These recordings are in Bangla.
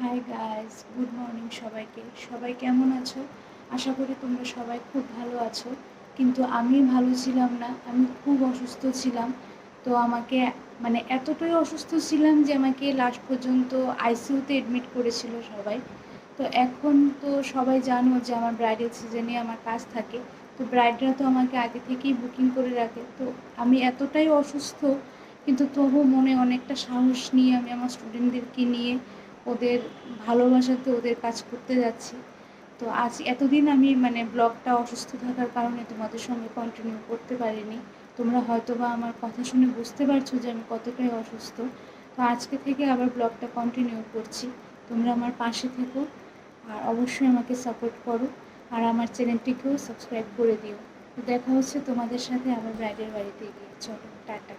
হাই গাইস গুড মর্নিং সবাইকে। সবাই কেমন আছো? আশা করি তোমরা সবাই খুব ভালো আছো। কিন্তু আমি ভালো ছিলাম না, আমি খুব অসুস্থ ছিলাম। তো আমাকে মানে এতটাই অসুস্থ ছিলাম যে আমাকে লাস্ট পর্যন্ত আইসিইউতে এডমিট করেছিল সবাই। তো এখন তো সবাই জানো যে আমার ব্রাইডাল সিজনে আমার কাজ থাকে। তো ব্রাইডরা তো আমাকে আগে থেকেই বুকিং করে রাখে। তো আমি এতটাই অসুস্থ, কিন্তু তবু মনে অনেকটা সাহস নিয়ে আমি আমার স্টুডেন্টদেরকে নিয়ে ওদের ভালোবাসাতে ওদের কাজ করতে যাচ্ছি। তো আজ এতদিন আমি মানে ব্লগটা অসুস্থ থাকার কারণে তোমাদের সঙ্গে কন্টিনিউ করতে পারিনি। তোমরা হয়তো বা আমার কথা শুনে বুঝতে পারছ যে আমি কতটাই অসুস্থ। তো আজকে থেকে আবার ব্লগটা কন্টিনিউ করছি। তোমরা আমার পাশে থেকো আর অবশ্যই আমাকে সাপোর্ট করো আর আমার চ্যানেলটিকেও সাবস্ক্রাইব করে দিও। তো দেখা হচ্ছে তোমাদের সাথে আমার ব্রাইডের বাড়িতে গিয়ে। চলো, টাটা।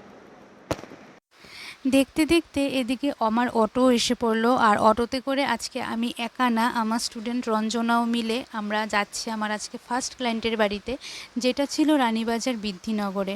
দেখতে দেখতে এদিকে আমার অটো এসে পড়ল, আর অটোতে করে আজকে আমি একা না, আমার স্টুডেন্ট রঞ্জনাও মিলে আমরা যাচ্ছি আমার আজকে ফার্স্ট ক্লায়েন্টের বাড়িতে, যেটা ছিল রানীবাজার বৃদ্ধিনগরে।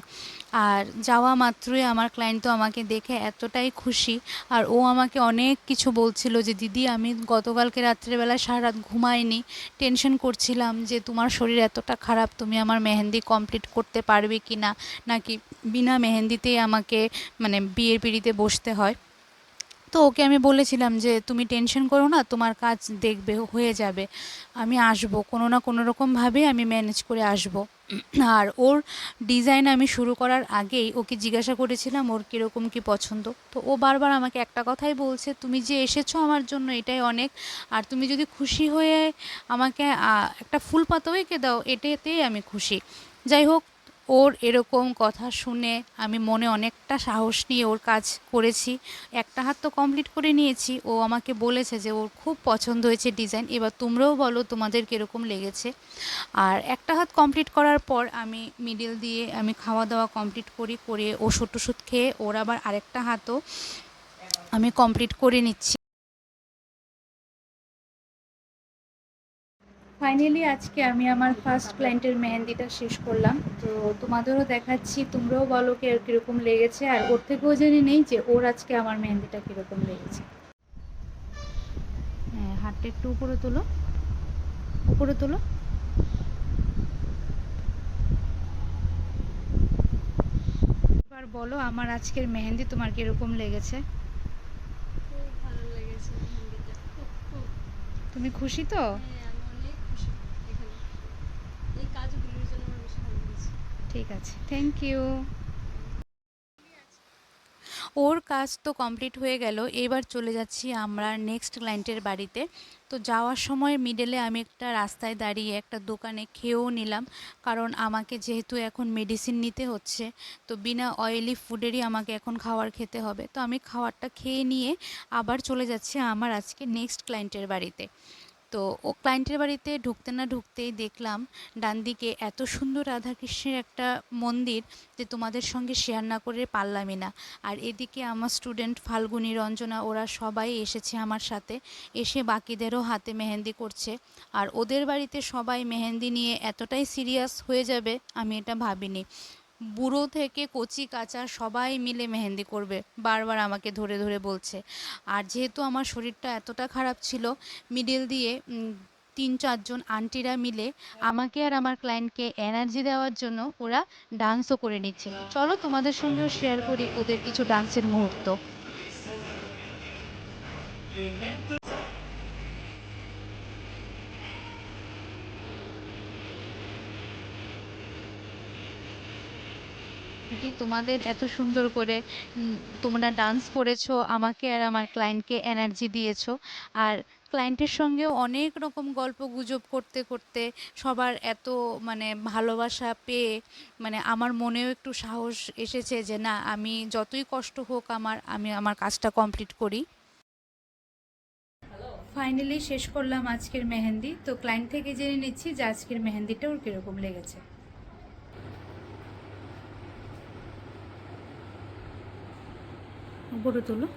আর যাওয়া মাত্রই আমার ক্লায়েন্ট তো আমাকে দেখে এতটাই খুশি, আর ও আমাকে অনেক কিছু বলছিল যে, দিদি, আমি গতকালকে রাত্রেবেলা সারা রাত ঘুমাইনি টেনশন করছিলাম যে, তোমার শরীর এতটা খারাপ, তুমি আমার মেহেন্দি কমপ্লিট করতে পারবে কি না নাকি বিনা মেহেন্দিতেই আমাকে মানে বিয়ের পিড়িতে বসতে হয়। তো ওকে আমি বলেছিলাম যে, তুমি টেনশন করো না, তোমার কাজ দেখবে, হয়ে যাবে। আমি আসব। কোনো না কোনো রকমভাবে আমি ম্যানেজ করে আসব। আর ওর ডিজাইন আমি শুরু করার আগেই ওকে জিজ্ঞাসা করেছিলাম, ওর কীরকম কী পছন্দ? তো ও বারবার আমাকে একটা কথাই বলছে, তুমি যে এসেছ আমার জন্য এটাই অনেক, আর তুমি যদি খুশি হয়ে আমাকে একটা ফুল পাতাও এঁকে দাও, এটাতেই আমি খুশি। যাই হোক ওর এরকম কথা শুনে আমি মনে অনেকটা সাহস নিয়ে ওর কাজ করেছি। একটা হাত তো কমপ্লিট করে নিয়েছি। ও আমাকে বলেছে যে ওর খুব পছন্দ হয়েছে ডিজাইন এবার তোমরাও বলো তোমাদের কীরকম লেগেছে। আর একটা হাত কমপ্লিট করার পর আমি মিডিল দিয়ে আমি খাওয়া দাওয়া কমপ্লিট করি, করে ওষুধ টষুধ খেয়ে ওর আবার আরেকটা হাতও আমি কমপ্লিট করে নিচ্ছি। ফাইনালি আজকে আমি আমার ফার্স্ট ক্লায়েন্টের মেহেন্দিটা শেষ করলাম। তো তোমাদেরও দেখাচ্ছি তোমরাও বলো কে কীরকম লেগেছে আর ওর থেকেও জেনে নেই যে ওর আজকে আমার মেহেন্দিটা কীরকম লেগেছে। হ্যাঁ হাতটা একটু উপরে তোলো। উপরে তোলো। এবার বলো আমার আজকের মেহেন্দি তোমার কীরকম লেগেছে? ভালো লেগেছে মেহেন্দিটা খুব খুব। তুমি খুশি তো হ্যাঁ আমি অনেক খুশি এখানে এই কাজগুলির জন্য আমার বেশি ভালো লেগেছে ঠিক আছে। থ্যাংক ইউ ওর কাজ তো কমপ্লিট হয়ে গেল, এবার চলে যাচ্ছি আমরা নেক্সট ক্লায়েন্টের বাড়িতে। তো যাওয়ার সময় মিডলে আমি একটা রাস্তায় দাঁড়িয়ে একটা দোকানে খেয়েও নিলাম, কারণ আমাকে যেহেতু এখন মেডিসিন নিতে হচ্ছে, তো বিনা অয়েলি ফুডেরই আমাকে এখন খাবার খেতে হবে। তো আমি খাবারটা খেয়ে নিয়ে আবার চলে যাচ্ছি আমার আজকে নেক্সট ক্লায়েন্টের বাড়িতে। তো ও ক্লায়েন্টের বাড়িতে ঢুকতে না ঢুকতেই দেখলাম ডান দিকে এত সুন্দর রাধাকৃষ্ণের একটা মন্দির যে তোমাদের সঙ্গে শেয়ার না করে পারলামই না। আর এদিকে আমার স্টুডেন্ট ফাল্গুনী, রঞ্জনা, ওরা সবাই এসেছে আমার সাথে। এসে বাকিদেরও হাতে মেহেন্দি করছে। আর ওদের বাড়িতে সবাই মেহেন্দি নিয়ে এতটাই সিরিয়াস হয়ে যাবে আমি এটা ভাবিনি। বুড়ো থেকে কচি কাঁচা সবাই মিলে মেহেন্দি করবে, বারবার আমাকে ধরে ধরে বলছে। আর যেহেতু আমার শরীরটা এতটা খারাপ ছিল মিডিল দিয়ে তিন চারজন আন্টিরা মিলে আমাকে আর আমার ক্লায়েন্টকে এনার্জি দেওয়ার জন্য ওরা ডান্সও করে নিচ্ছে। চলো তোমাদের সঙ্গেও শেয়ার করি ওদের কিছু ডান্সের মুহূর্ত। কি তোমাদের এত সুন্দর করে তোমরা ডান্স করেছ, আমাকে আর আমার ক্লায়েন্টকে এনার্জি দিয়েছ। আর ক্লায়েন্টের সঙ্গেও অনেক রকম গল্প গুজব করতে করতে সবার এত মানে ভালোবাসা পেয়ে মানে আমার মনেও একটু সাহস এসেছে যে, না, আমি যতই কষ্ট হোক আমার, আমি আমার কাজটা কমপ্লিট করি। ফাইনালি শেষ করলাম আজকের মেহেন্দি। তো ক্লায়েন্ট থেকে জেনে নিচ্ছি যে আজকের মেহেন্দিটা ওর কীরকম লেগেছে। উপরে তোলো।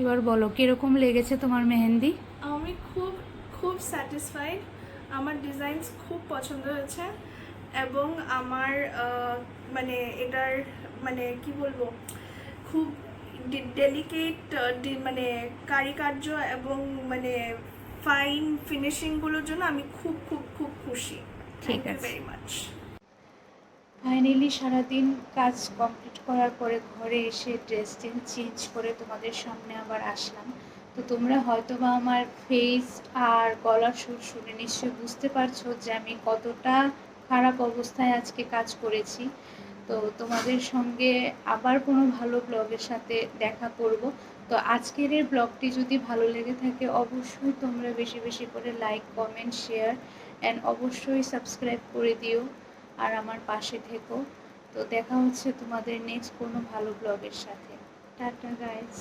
এবার বলো কীরকম লেগেছে তোমার মেহেন্দি? আমি খুব খুব স্যাটিসফাইড আমার ডিজাইনস খুব পছন্দ হয়েছে এবং আমার মানে এটার মানে কি বলব খুব ডেলিকেট মানে কারিকার্য এবং মানে ফাইন ফিনিশিংগুলোর জন্য আমি খুব খুব খুব খুশি। ঠিক থ্যাংক ইউ আছে। ভেরি মাচ ফাইনালি সারাদিন কাজ কমপ্লিট করার পরে ঘরে এসে ড্রেস চেঞ্জ করে তোমাদের সামনে আবার আসলাম। তো তোমরা হয়তো বা আমার ফেস আর গলার সুর শুনে নিশ্চয়ই বুঝতে পারছ যে আমি কতটা খারাপ অবস্থায় আজকে কাজ করেছি। তো তোমাদের সঙ্গে আবার কোনো ভালো ব্লগের সাথে দেখা করব। তো আজকের এই ব্লগটি যদি ভালো লেগে থাকে অবশ্যই তোমরা বেশি বেশি করে লাইক কমেন্ট শেয়ার অ্যান্ড অবশ্যই সাবস্ক্রাইব করে দিও। আর আমার পাশে থেকো। তো দেখা হচ্ছে তোমাদের নেক্সট কোনো ভালো ব্লগের সাথে। Tata guys